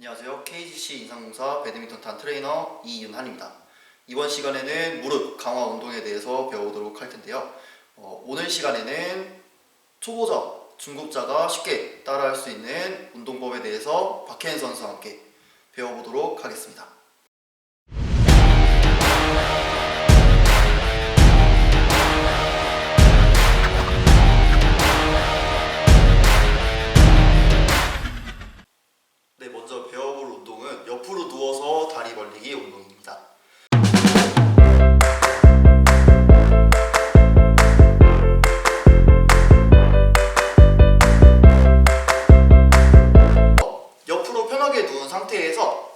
안녕하세요. KGC 인상공사 배드민턴 단 트레이너 이윤한입니다. 이번 시간에는 무릎 강화 운동에 대해서 배워보도록 할 텐데요. 어, 오늘 시간에는 초보자, 중급자가 쉽게 따라할 수 있는 운동법에 대해서 박혜인 선수와 함께 배워보도록 하겠습니다. 상태에서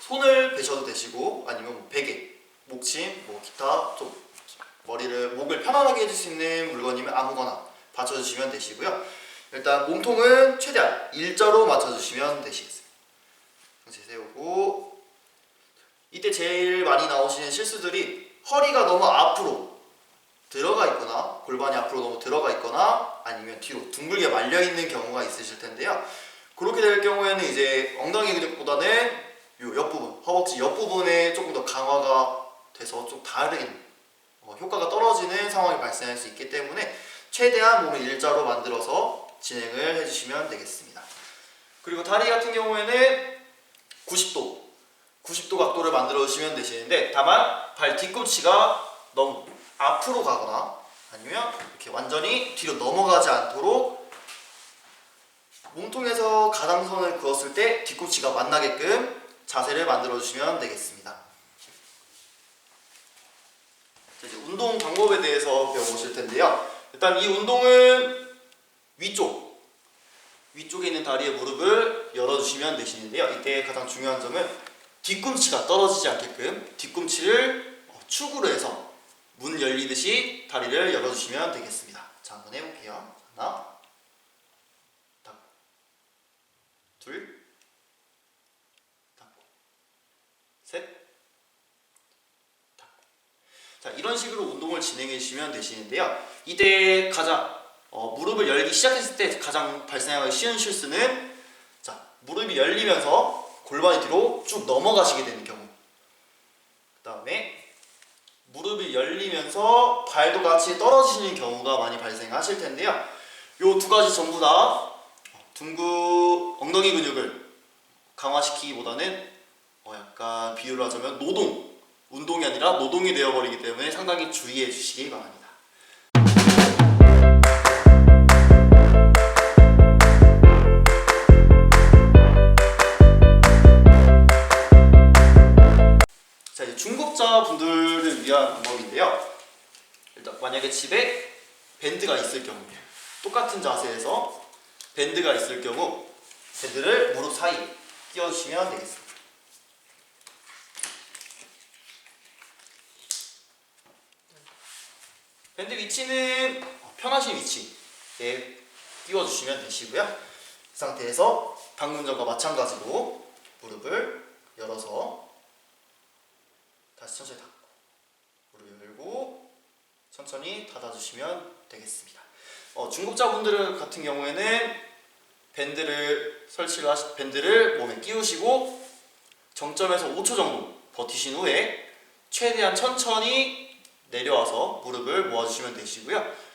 손을 베셔도 되시고 아니면 뭐 베개, 목침, 뭐 기타 좀 머리를 목을 편안하게 해줄 수 있는 물건이면 아무거나 받쳐주시면 되시고요. 일단 몸통은 최대한 일자로 맞춰주시면 되시겠습니다. 세우고 이때 제일 많이 나오시는 실수들이 허리가 너무 앞으로 들어가 있거나 골반이 앞으로 너무 들어가 있거나 아니면 뒤로 둥글게 말려 있는 경우가 있으실 텐데요. 그렇게 될 경우에는 이제 엉덩이 근육보다는 요 옆부분, 허벅지 옆부분에 조금 더 강화가 돼서 좀 다른 어, 효과가 떨어지는 상황이 발생할 수 있기 때문에 최대한 몸을 일자로 만들어서 진행을 해주시면 되겠습니다. 그리고 다리 같은 경우에는 90도, 90도 각도를 만들어 주시면 되시는데 다만 발 뒤꿈치가 너무 앞으로 가거나 아니면 이렇게 완전히 뒤로 넘어가지 않도록 몸통에서 가장선을 그었을 때 뒤꿈치가 만나게끔 자세를 만들어 주시면 되겠습니다. 자, 이제 운동 방법에 대해서 배워보실 텐데요. 일단 이 운동은 위쪽, 위쪽에 있는 다리의 무릎을 열어주시면 되시는데요. 이때 가장 중요한 점은 뒤꿈치가 떨어지지 않게끔 뒤꿈치를 어, 축으로 해서 문 열리듯이 다리를 열어주시면 되겠습니다. 자, 한번 해볼게요. 하나, 닫고, 둘, 닫고, 셋, 닫고. 자, 이런 식으로 운동을 진행해 주시면 되시는데요. 이때 가장 어, 무릎을 열기 시작했을 때 가장 발생하기 쉬운 실수는 자 무릎이 열리면서 골반이 뒤로 쭉 넘어가시게 되는 경우 그 다음에 무릎이 열리면서 발도 같이 떨어지시는 경우가 많이 발생하실 텐데요 요두 가지 전부 다 둥구 엉덩이 근육을 강화시키기보다는 어, 약간 비유를 하자면 노동 운동이 아니라 노동이 되어버리기 때문에 상당히 주의해 주시기 바랍니다 자 이제 중급자 분들을 위한 방법인데요. 일단 만약에 집에 밴드가 있을 경우 똑같은 자세에서 밴드가 있을 경우 밴드를 무릎 사이에 끼워주시면 되겠습니다. 밴드 위치는 편하신 위치에 끼워주시면 되시고요. 이 상태에서 방금 전과 마찬가지로 무릎을 열어서 다시 천천히 닫고 무릎 열고 천천히 닫아주시면 되겠습니다. 어, 중급자분들 같은 경우에는 밴드를 설치를 하시, 밴드를 몸에 끼우시고 정점에서 5초 정도 버티신 후에 최대한 천천히 내려와서 무릎을 모아주시면 되시고요.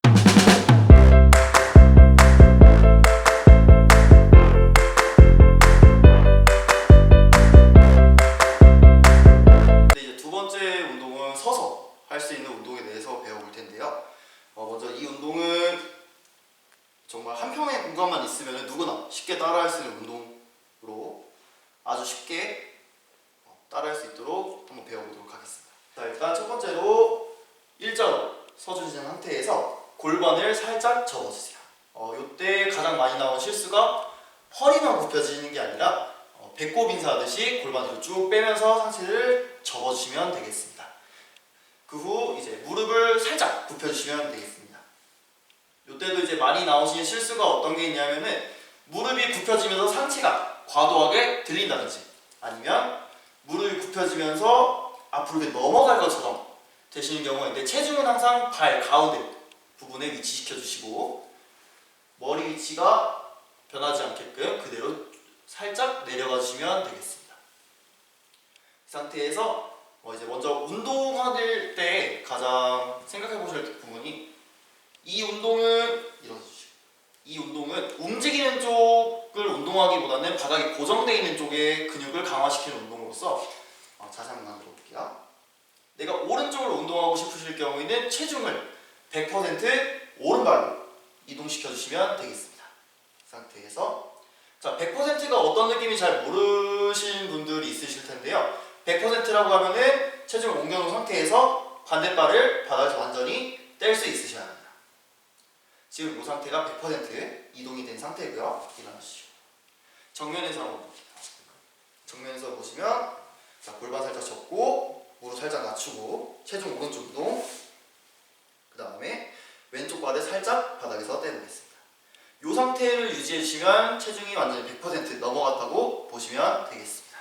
쉽게 어, 따라할 수 있도록 한번 배워보도록 하겠습니다. 자, 일단 첫 번째로 일자로 서주신 상태에서 골반을 살짝 접어주세요. 어, 이때 가장 많이 나온 실수가 허리만 굽혀지는 게 아니라 어, 배꼽 인사하듯이 골반 뒤로 쭉 빼면서 상체를 접어주시면 되겠습니다. 그 후 이제 무릎을 살짝 굽혀주시면 되겠습니다. 이때도 이제 많이 나오시는 실수가 어떤 게 있냐면은 무릎이 굽혀지면서 상체가 과도하게 들린다든지 아니면 무릎이 굽혀지면서 앞으로 이렇게 넘어갈 것처럼 되시는 경우가 있는데 체중은 항상 발 가운데 부분에 위치시켜 주시고 머리 위치가 변하지 않게끔 그대로 살짝 내려가 주시면 되겠습니다. 이 상태에서 어, 이제 먼저 운동할 때 가장 생각해 보셔야 될 부분이 이 운동은 일어서 주시고 이 운동은 움직이는 쪽 을 운동하기보다는 바닥에 고정되어 있는 쪽의 근육을 강화시키는 운동으로서 어, 자세 한번 만들어 볼게요. 내가 오른쪽으로 운동하고 싶으실 경우에는 체중을 100% 오른발로 이동시켜 주시면 되겠습니다. 이 상태에서 자 100%가 어떤 느낌인지 잘 모르시는 분들이 있으실 텐데요. 100%라고 하면은 체중을 옮겨놓은 상태에서 반대발을 바닥에서 완전히 뗄 수 있으셔야 합니다. 지금 이 상태가 100% 이동이 된 상태고요. 일어나시죠. 정면에서 한번 볼게요. 정면에서 보시면 자 골반 살짝 접고 무릎 살짝 낮추고 체중 오른쪽 이동 그 다음에 왼쪽 발을 살짝 바닥에서 떼보겠습니다. 이 상태를 유지해 주시면 체중이 완전히 100% 넘어갔다고 보시면 되겠습니다.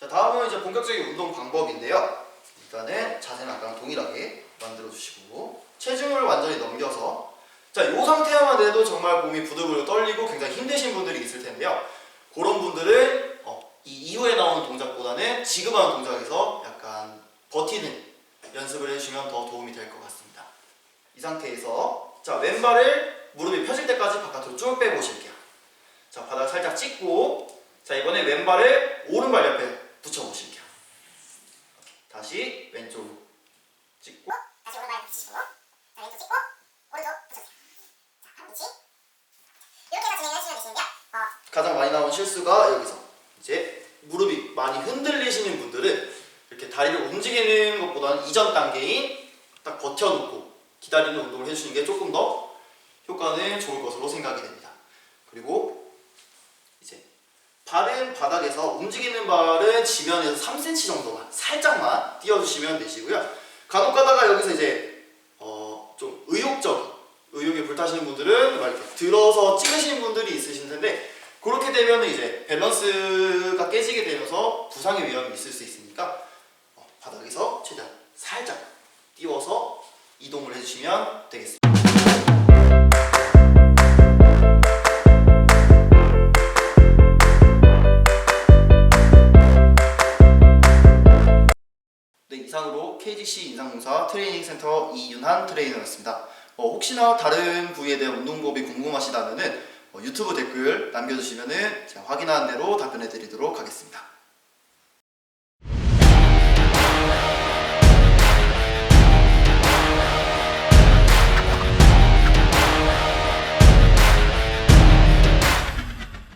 자 다음은 이제 본격적인 운동 방법인데요. 일단은 자세는 아까랑 동일하게 만들어 주시고 체중을 완전히 넘겨서 자 이 상태만 돼도 정말 몸이 부들부들 떨리고 굉장히 힘드신 분들이 있을 텐데요. 그런 분들은 어, 이 이후에 나오는 동작보다는 지금 하는 동작에서 약간 버티는 연습을 해주시면 더 도움이 될 것 같습니다. 이 상태에서 자 왼발을 무릎이 펴질 때까지 바깥으로 쭉 빼보실게요. 자 바닥 살짝 찍고 자 이번에 왼발을 오른발 옆에 붙여보실게요. 다시 왼쪽으로 찍고 다시 오른발 붙이시고 자 왼쪽 찍고 오른쪽 붙여주세요 자 그렇지 이렇게 해서 진행을 해주시면 되시는데요 어, 가장 많이 나온 실수가 여기서 이제 무릎이 많이 흔들리시는 분들은 이렇게 다리를 움직이는 것보다는 이전 단계인 딱 버텨놓고 기다리는 운동을 해주시는 게 조금 더 효과는 좋을 것으로 생각이 됩니다. 그리고 이제 발은 바닥에서 움직이는 발은 지면에서 3cm 정도만 살짝만 띄워주시면 되시고요. 간혹 가다가 여기서 이제 어, 좀 의욕적인 의욕에 불타시는 분들은 막 이렇게 들어서 찍으시는 분들이 있으실 텐데 그렇게 되면 이제 밸런스가 깨지게 되면서 부상의 위험이 있을 수 있으니까 어, 바닥에서 최대한 살짝 띄워서 이동을 해주시면 되겠습니다. 네, 이상으로 KGC 인상공사 트레이닝 센터 이윤한 트레이너였습니다. 어, 혹시나 다른 부위에 대한 운동법이 궁금하시다면은 어, 유튜브 댓글 남겨주시면은 제가 확인하는 대로 답변해 드리도록 하겠습니다.